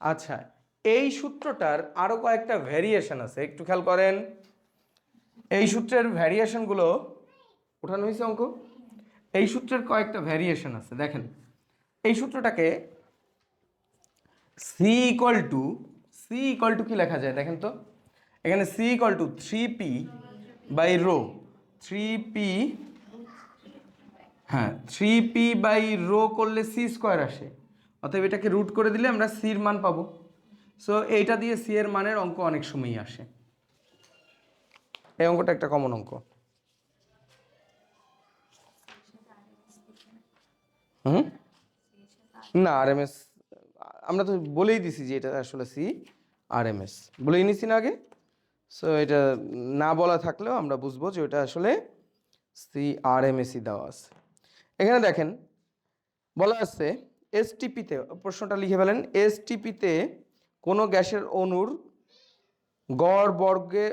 আচ্ছা এই সূত্রটার আরও কয়েকটা ভ্যারিয়েশন আছে। একটু খেয়াল করেন। এই সূত্রের ভ্যারিয়েশনগুলো ওঠানো হয়েছে অঙ্ক। এই সূত্রের কয়েকটা ভ্যারিয়েশন আছে, দেখেন। এই সূত্রটাকে C equal to C equal to কি লেখা যায় দেখেন তো? এখানে C equal to three P by rho three P হ্যাঁ থ্রি পি বাই রো করলে সি স্কোয়ার আসে। অতএব এটাকে রুট করে দিলে আমরা সির মান পাবো। সো এইটা দিয়ে সি এর মানের অঙ্ক অনেক সময়ই আসে। এই অঙ্কটা একটা কমন অঙ্ক। হুম? না আর এম এস আমরা তো বলেই দিছি যে এটা আসলে সি আর এম এস বলেই নিছি না আগে। সো এটা না বলা থাকলেও আমরা বুঝব যে ওটা আসলে সি আর এম এসই দেওয়া আছে। এখানে দেখেন, বলা আছে এসটিপিতে প্রশ্নটা লিখে ফেলেন এসটিপিতে কোনো গ্যাসের অণুর গড় বর্গে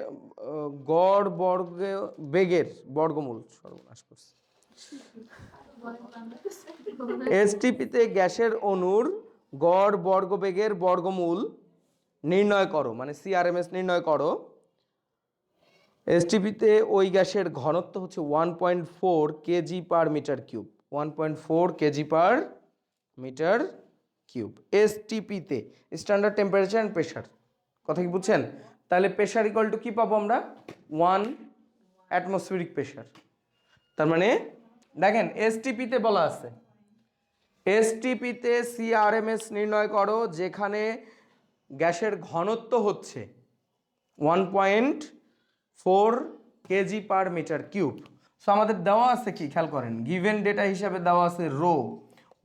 গড় বর্গে, বেগের বর্গমূল, সর্বনাশ করছে। এসটিপিতে গ্যাসের অণুর গড় বর্গবেগের বর্গমূল নির্ণয় করো মানে সিআরএমএস নির্ণয় করো। এসটিপিতে ওই গ্যাসের ঘনত্ব হচ্ছে one point four KG per metre cube one point four KG per metre cube এসটিপিতে standard temperature and pressure কথা কি বুঝছেন? তাহলে প্রেশার ইকুয়াল টু কী পাবো আমরা? ওয়ান অ্যাটমসফিরিক প্রেশার তার মানে দেখেন এসটিপিতে বলা আছে এসটিপিতে সিআরএমএস নির্ণয় করো, যেখানে গ্যাসের ঘনত্ব হচ্ছে one point four KG per metre cube so আমাদের দেওয়া আছে কি? খেয়াল করেন গিভেন ডেটা হিসাবে দেওয়া আছে rho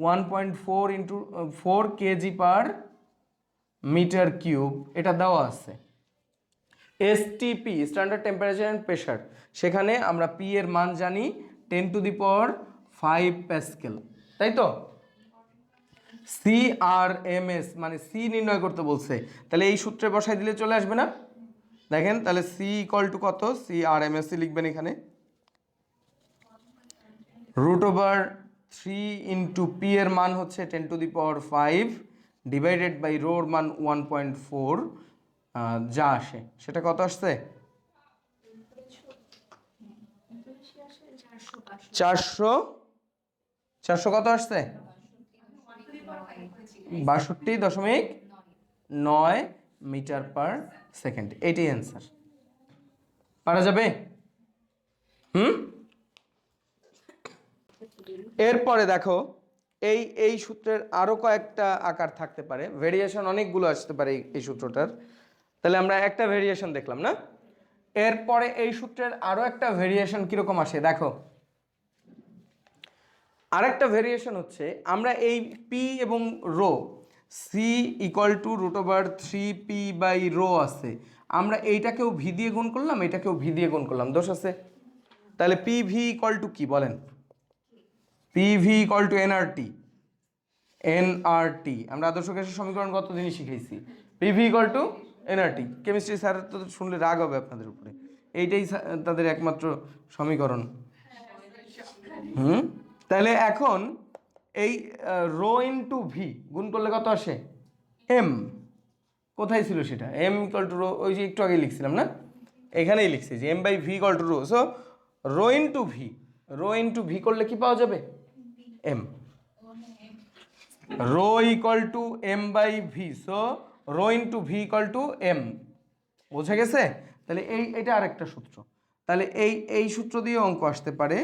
one point four into four KG per metre cube এটা দেওয়া আছে। STP standard temperature and pressure সেখানে আমরা পি এর মান জানি ten to the power five pascal তাই তো? সি আর এম এস মানে সি নির্ণয় করতে বলছে। তাহলে এই সূত্রে বসাই দিলে চলে আসবে না? দেখেন, তাহলে সি ইকুয়াল টু কত? C R M S C লিখবেন এখানে। Root over three into P এর মান হচ্ছে ten to the power five divided by রোর মান ওয়ান পয়েন্ট ফোর যা আসে। সেটা কত আসছে? চারশো। চারশো কত আসছে? বাষট্টি দশমিক নয় মিটার পার সেকেন্ড। এটাই অ্যান্সার পারা যাবে? হুম? এরপরে দেখো, এই এই সূত্রের আরও কয়েকটা আকার থাকতে পারে। ভেরিয়েশন অনেকগুলো আসতে পারে এই- সূত্রটার। তাহলে আমরা একটা ভেরিয়েশন দেখলাম, না? এরপরে এই সূত্রের আরও একটা ভেরিয়েশন কীরকম আসে? দেখো। আরেকটা ভেরিয়েশন হচ্ছে, আমরা এই পি এবং rho C equal to root over three P by rho আছে। আমরা এইটাকেও ভি দিয়ে গুণ করলাম, এটাকেও ভি দিয়ে গুণ করলাম। দোষ আছে? তাহলে পি ভি ইকুয়াল টু কি? বলেন। P V equal to NRT NRT আমরা আদর্শ গ্যাসের সমীকরণ কত দিনই শিখেছি P V equal to NRT chemistry sir তো শুনলে রাগ হবে আপনাদের উপরে। এইটাই তাদের একমাত্র সমীকরণ। হুম? তাহলে এখন এই রো ইন্টু ভি গুণ করলে কত আসে? এম কোথায় ছিল সেটা? এম ইকাল টু রো ওই যে একটু আগে লিখছিলাম না? এখানেই লিখছি যে M by V equal to rho so rho into V rho into V করলে কি পাওয়া যাবে? M rho equal to M by V so rho into V equal to M বোঝা গেছে? তাহলে এই, এটা আরেকটা সূত্র। তাহলে এই এই সূত্র দিয়ে অঙ্ক আসতে পারে।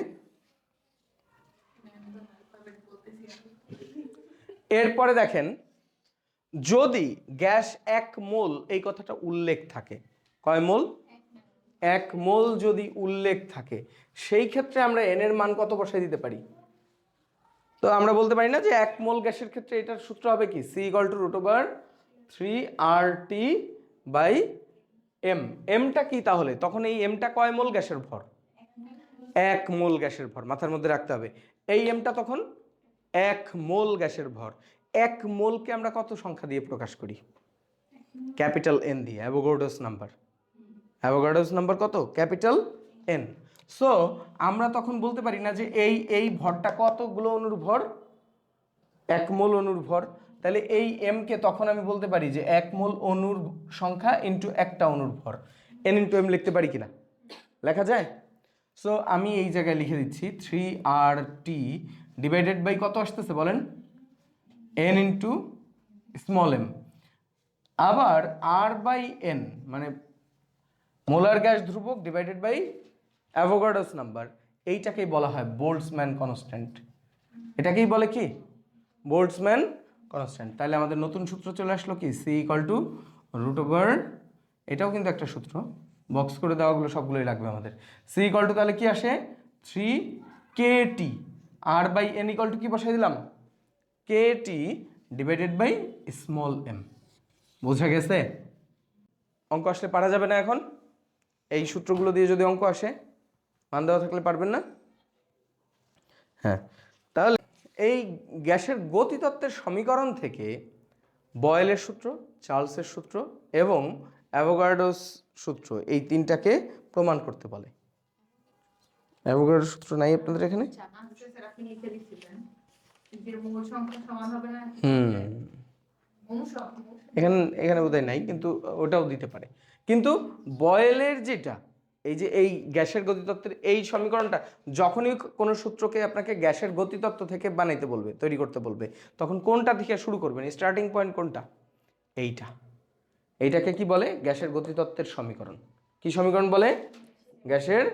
এরপরে দেখেন, যদি গ্যাস এক মোল, এই কথাটা উল্লেখ থাকে। কয় মোল? এক মোল যদি উল্লেখ থাকে। সেই ক্ষেত্রে আমরা এন এর মান কত বসাই দিতে পারি? তো আমরা বলতে পারি না যে এক মোল গ্যাসের ক্ষেত্রে এটার সূত্র হবে কি? C equal to root over three R T by M এমটা কি তাহলে? তখন এই এমটা কয় মোল গ্যাসের ভর? এক মোল গ্যাসের ভর। মাথার মধ্যে রাখতে হবে। এই এমটা তখন এক মোল গ্যাসের ভর। এক মোলকে আমরা কত সংখ্যা দিয়ে প্রকাশ করি? ক্যাপিটাল এন দিয়ে। Avogadro's number. অ্যাভোগার্ডোস নাম্বার কত? ক্যাপিটাল এন সো আমরা তখন বলতে পারি না যে এই এই ভরটা কতগুলো অনুর ভর? এক মোল অনুর ভর। তাহলে এই এম কে তখন আমি বলতে পারি যে এক মোল অণুর সংখ্যা ইন্টু একটা অণুর ভর। এন ইন্টু এম লিখতে পারি কিনা? লেখা যায়? সো আমি এই জায়গায় লিখে দিচ্ছি three R T divided by কত আসতেছে বলেন? এন ইন্টু স্মল এম আবার আর বাই এন মানে মোলার গ্যাস ধ্রুবক ডিভাইডেড বাই অ্যাভোগাডোস নাম্বার, এইটাকেই বলা হয় বোল্টসম্যান কনস্ট্যান্ট। এটাকেই বলে কি? Boltzmann constant. তাহলে আমাদের নতুন সূত্র চলে আসলো কি? C equal to root over এটাও কিন্তু একটা সূত্র। বক্স করে দেওয়াগুলো সবগুলোই লাগবে আমাদের। সি ইকাল টু তাহলে কি আসে? Three K T R by N equal to কি বসাই দিলাম? K T divided by small M বোঝা গেছে? অঙ্ক আসলে পারা যাবে না এখন। এই সূত্রগুলো দিয়ে যদি অঙ্ক আসে মান দেওয়া থাকলে পারবেন না? হ্যাঁ তাহলে এই গ্যাসের গতিতত্ত্বের সমীকরণ থেকে বয়েলের সূত্র চার্লসের সূত্র এবং অ্যাভোগার্ডোস সূত্র এই তিনটাকে প্রমাণ করতে বলে। অ্যাভোগার্ডোর সূত্র নাই আপনাদের এখানে? আচ্ছা, হুম। এখানে এখানে বোধহয় নাই কিন্তু ওটাও দিতে পারে। কিন্তু বয়েলের যেটা এই যে এই গ্যাসের গতিতত্ত্বের এই সমীকরণটা যখনই কোনো সূত্রকে আপনাকে গ্যাসের গতিতত্ত্ব থেকে বানাইতে বলবে, তৈরি করতে বলবে, তখন কোনটা থেকে শুরু করবেন স্টার্টিং পয়েন্ট কোনটা? এইটা। এইটাকে কি বলে? গ্যাসের গতিতত্ত্বের সমীকরণ। কি সমীকরণ বলে? গ্যাসের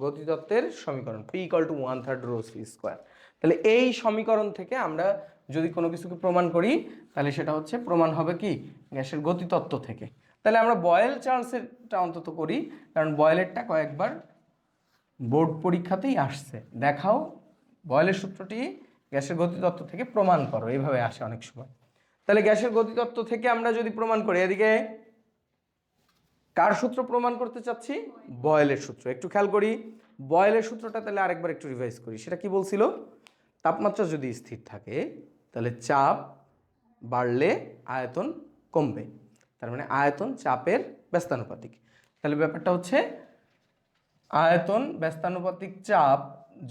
গতিতত্ত্বের সমীকরণ। P equal to one third rho C square তাহলে এই সমীকরণ থেকে আমরা যদি কোনো কিছুকে প্রমাণ করি, তাহলে সেটা হচ্ছে প্রমাণ হবে কি? গ্যাসের গতিতত্ত্ব থেকে। তাহলে আমরা বয়েল চার্লসেরটা অন্তত করি, কারণ বয়েলেরটা কয়েকবার বোর্ড পরীক্ষাতেই আসছে। দেখাও বয়েলের সূত্রটি গ্যাসের গতিতত্ত্ব থেকে প্রমাণ করো, এইভাবে আসে অনেক সময়। তাহলে গ্যাসের গতিতত্ত্ব থেকে আমরা যদি প্রমাণ করি, এদিকে কার সূত্র প্রমাণ করতে চাচ্ছি? বয়েলের সূত্র। একটু খেয়াল করি বয়েলের সূত্রটা তাহলে আরেকবার একটু রিভাইজ করি। সেটা কি বলছিল? তাপমাত্রা যদি স্থির থাকে, তাহলে চাপ বাড়লে আয়তন কমবে। তার মানে আয়তন চাপের ব্যস্তানুপাতিক। তাহলে ব্যাপারটা হচ্ছে আয়তন ব্যস্তানুপাতিক চাপ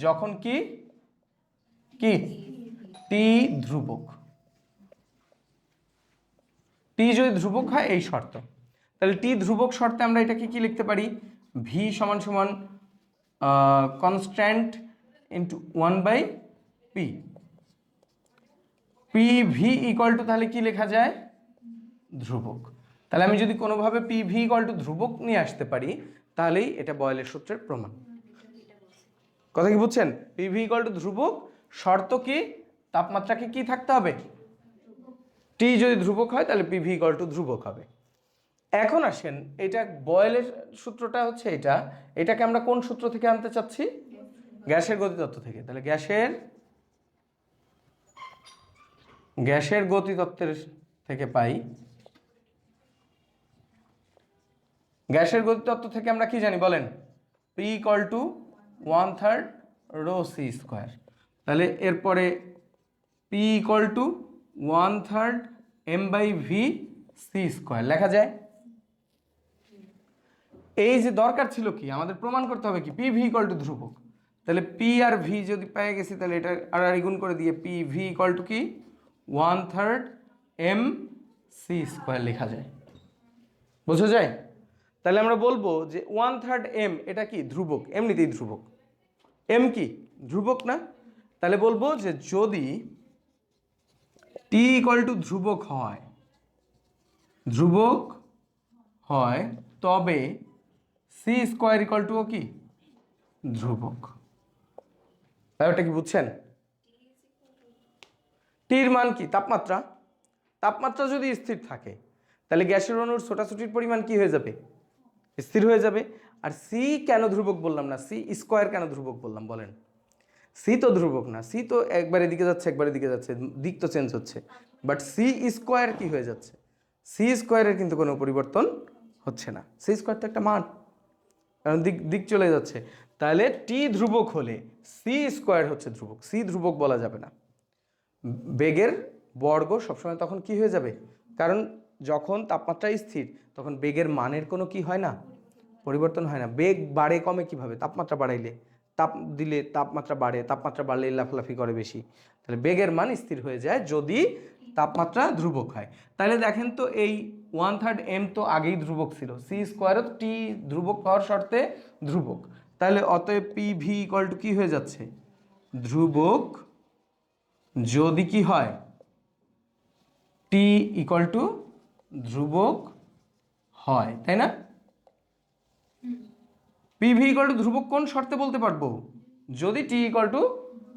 যখন কি? কি? টি ধ্রুবক। টি যদি ধ্রুবক হয়, এই শর্ত। তাহলে টি ধ্রুবক শর্তে আমরা এটাকে কি লিখতে পারি? ভি সমান সমান constant into one by P P V equal to তাহলে কি লেখা যায়? ধ্রুবক। তাহলে আমি যদি কোনোভাবে পি ভি ইকুয়াল টু ধ্রুবক নিয়ে আসতে পারি, তাহলেই এটা বয়েলের সূত্রের প্রমাণ। কথা কি বুঝছেন? পি ভি ইকুয়াল টু ধ্রুবক, শর্ত কি? তাপমাত্রাকে কি থাকতে হবে? টি যদি ধ্রুবক হয়, তাহলে পিভি ইকুয়াল টু ধ্রুবক হবে। এখন আসেন, এটা বয়েলের সূত্রটা হচ্ছে এটা। এটাকে আমরা কোন সূত্র থেকে আনতে চাচ্ছি? গ্যাসের গতিতত্ত্ব থেকে। তাহলে গ্যাসের গ্যাসের গতিতত্ত্বের থেকে পাই গ্যাসের গতিতত্ত্ব থেকে আমরা কি জানি? বলেন। P equal to one third rho C square তাহলে এরপরে P equal to one third M by V C square লেখা যায়? এই যে দরকার ছিল কি? আমাদের প্রমাণ করতে হবে কি? পি ভি ইকুয়াল টু ধ্রুবক। তাহলে পি আর ভি যদি পেয়ে গেছি, তাহলে এটা আর গুণ করে দিয়ে পি ভি ইকুয়াল টু কি? One third M C square লেখা যায়। বোঝা যায়? তাহলে আমরা বলব যে ওয়ান থার্ড এম এটা কি? ধ্রুবক। এমনিতেই ধ্রুবক। এম কি? ধ্রুবক না? তাহলে বলব যে যদি টি ইকুয়াল টু ধ্রুবক হয় ধ্রুবক হয়, তবে সি স্কোয়ার ইকুয়াল টু কি? ধ্রুবক। ব্যাপারটা কি বুঝছেন? টির মান কি? তাপমাত্রা। তাপমাত্রা যদি স্থির থাকে, তাহলে গ্যাসের অণুর ছোটাছুটির পরিমাণ কি হয়ে যাবে? স্থির হয়ে যাবে। আর সি কেন ধ্রুবক বললাম না? সি স্কোয়ার কেন ধ্রুবক বললাম বলেন? সি তো ধ্রুবক না। সি তো একবার এদিকে যাচ্ছে, একবার এদিকে যাচ্ছে, দিক তো চেঞ্জ হচ্ছে। বাট সি স্কোয়ার কি হয়ে যাচ্ছে? সি স্কোয়ারের কিন্তু কোনো পরিবর্তন হচ্ছে না। সি স্কোয়ার তো একটা মান। কারণ দিক দিক চলে যাচ্ছে। তাহলে টি ধ্রুবক হলে সি স্কোয়ার হচ্ছে ধ্রুবক। সি ধ্রুবক বলা যাবে না। বেগের বর্গ সবসময় তখন কি হয়ে যাবে? কারণ যখন তাপমাত্রা স্থির, তখন বেগের মানের কোনো কি হয় না? পরিবর্তন হয় না। বেগ বাড়ে কমে কীভাবে? তাপমাত্রা বাড়াইলে। তাপ দিলে তাপমাত্রা বাড়ে, তাপমাত্রা বাড়লে লাফালাফি করে বেশি। তাহলে বেগের মান স্থির হয়ে যায় যদি তাপমাত্রা ধ্রুবক হয়। তাহলে দেখেন তো এই ওয়ান থার্ড এম তো আগেই ধ্রুবক ছিল। সি স্কোয়ারও টি ধ্রুবক হওয়ার শর্তে ধ্রুবক। তাহলে অতএব পি ভি ইকুয়াল টু কি হয়ে যাচ্ছে? ধ্রুবক যদি কি হয়, টি ইকল টু ধ্রুবক হয়, তাই না? পিভি ইকুয়াল টু ধ্রুবক কোন শর্তে বলতে পারব? যদি টি ইকুয়াল টু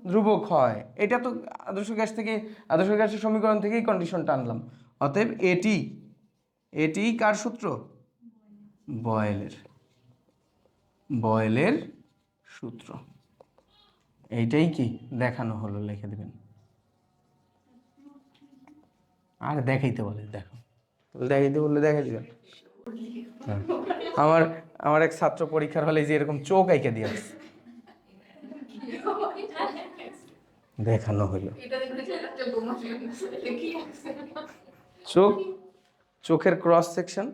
ধ্রুবক হয়, এটা তো আদর্শ গ্যাস থেকে, আদর্শ গ্যাসের সমীকরণ থেকেই কন্ডিশনটা আনলাম। অতএব এটি এটি কার সূত্র? বয়েলের। বয়েলের সূত্র। এইটাই কি? দেখানো হলো, লিখে দেবেন। আর দেখাইতে বলে, দেখো। দেখাইতে বললে দেখাই দিবেন। আমার আমার এক ছাত্র পরীক্ষার হলে যে এরকম চোখ আইকে দিয়ে। দেখানো হলো চোখ, চোখের ক্রস সেকশন